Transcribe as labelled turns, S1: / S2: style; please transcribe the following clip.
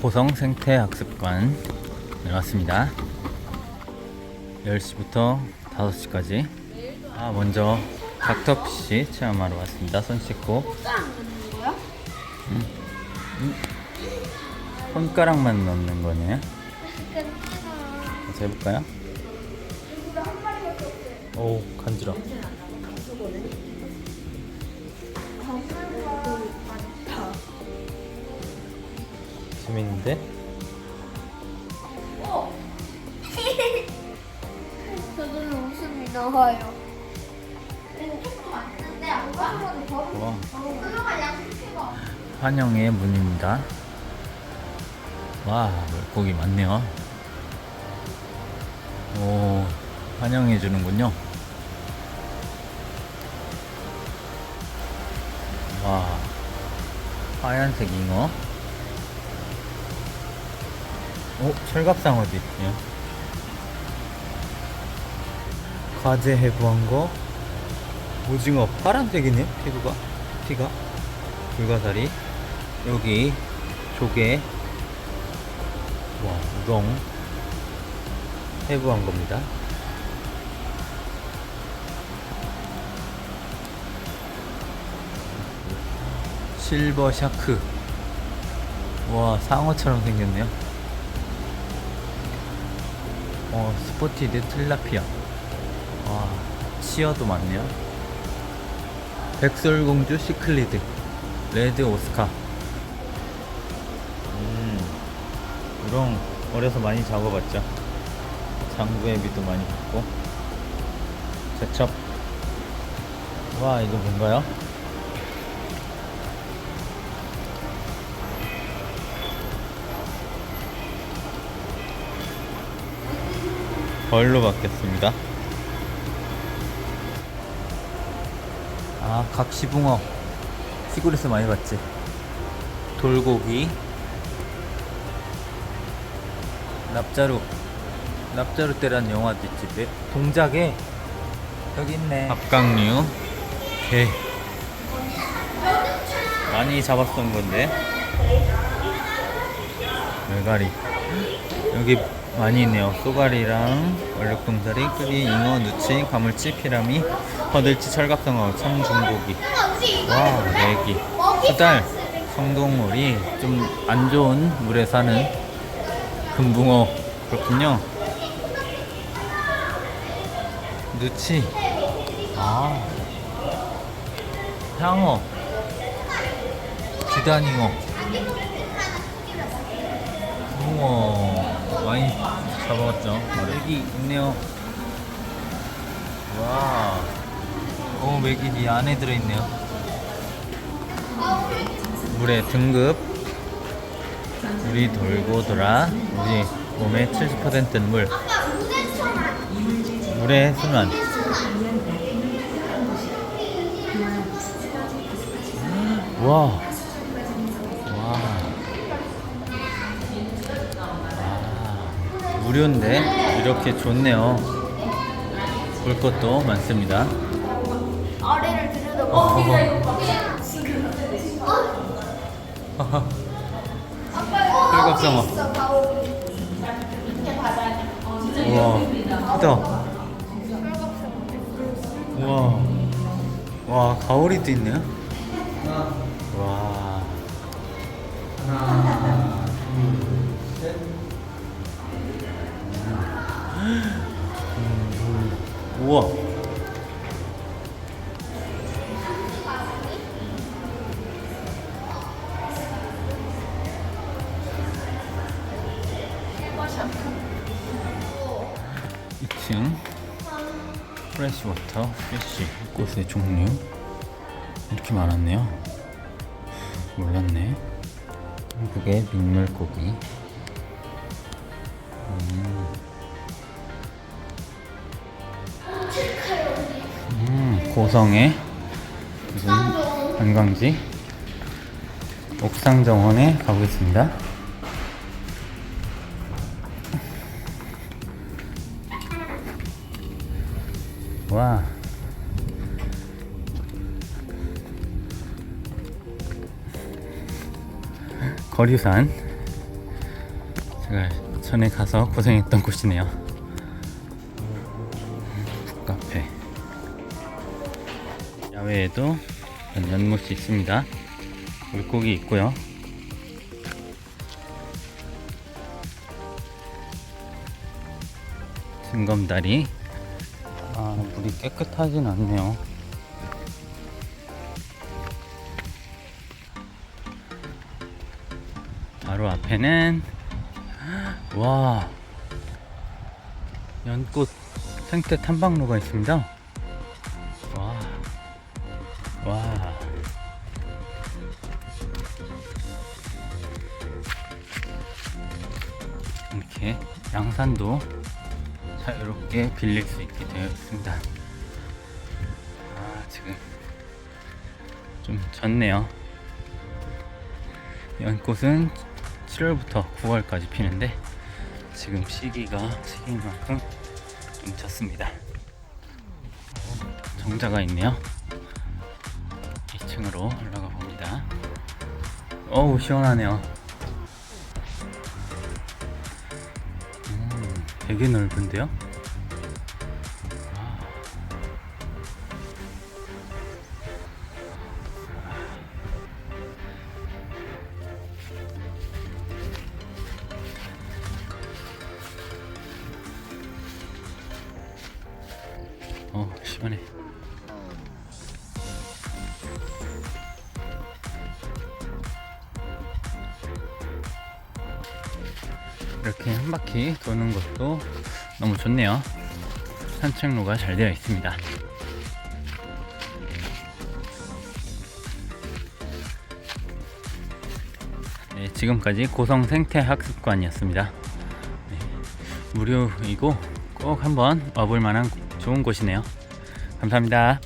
S1: 고성 생태학습관 왔습니다. 10시부터 5시까지. 아, 먼저 닥터피쉬 체험하러 왔습니다. 손 씻고.
S2: 짠 거야?
S1: 손가락만 넣는 거네. 그래서 해볼까요? 오, 간지러. 재밌는데?
S2: 저절로 웃음이 나와요. 조금 왔는데 아까
S1: 와,
S2: 그동안 약속해봐.
S1: 환영의 문입니다. 와, 물고기 많네요. 오, 환영해 주는군요. 와, 하얀색 잉어. 오, 철갑상어도 있네요. 과제 해부한 거. 오징어 파란색이네 피부가. 피가. 불가사리. 여기 조개. 와 우렁 해부한 겁니다. 실버 샤크. 와 상어처럼 생겼네요 어 스포티드 틸라피아. 와 치어도 많네요. 백설공주 시클리드 레드 오스카. 음 우렁 어려서 많이 잡아봤죠. 장구애비도 많이 봤고. 제첩. 와 이거 뭔가요? 벌로 바뀌었습니다. 아 각시붕어. 시골에서 많이 봤지. 돌고기. 납자루. 납자루 때란 영화도 있지 네, 동작에. 여기 있네. 갑각류. 개. 많이 잡았던 건데. 메가리. 여기 많이 있네요. 쏘가리랑 얼룩동사리 끄리 잉어 누치 가물치 피라미 허들치 철갑상어 청중고기. 와 애기. 수달 성동물이 좀 안 좋은 물에 사는 금붕어. 그렇군요. 누치. 아. 향어. 비단잉어. 붕어 많이 잡아왔죠 애기 있네요 와 오, 맥이 이 안에 들어있네요. 물의 등급. 물이 돌고 돌아. 우리 몸의 70%는 물. 물의 순환. 와. 무료인데 이렇게 좋네요. 볼 것도 많습니다.
S2: 아래를 들여다
S1: 어, 흑갑상어. 우와, 크다. 우와, 와, 가오리도 있네요. 2층 프레시워터, 피쉬 꽃의 종류. 이렇게 많았네요. 몰랐네. 한국의 민물고기. 음. 음, 고성의 무슨 관광지. 옥상정원에 가보겠습니다. 와. 거류산 제가 전에 가서 고생했던 곳이네요. 북카페. 야외에도 연못이 있습니다. 물고기 있고요. 징검다리. 아, 물이 깨끗하진 않네요. 바로 앞에는 와 연꽃 생태 탐방로가 있습니다. 와, 와. 이렇게 양산도 자유롭게 빌릴 수 있게 되어 있습니다. 아, 지금 좀 졌네요. 연꽃은 7월부터 9월까지 피는데 지금 시기가 시기인 만큼 좀 졌습니다. 정자가 있네요. 2층으로 올라가 봅니다. 어우 시원하네요. 되게 넓은데요? 어 시원해. 이렇게 한 바퀴 도는 것도 너무 좋네요. 산책로가 잘 되어 있습니다. 네, 지금까지 고성 생태학습관이었습니다. 네, 무료이고 꼭 한번 와볼 만한 좋은 곳이네요. 감사합니다.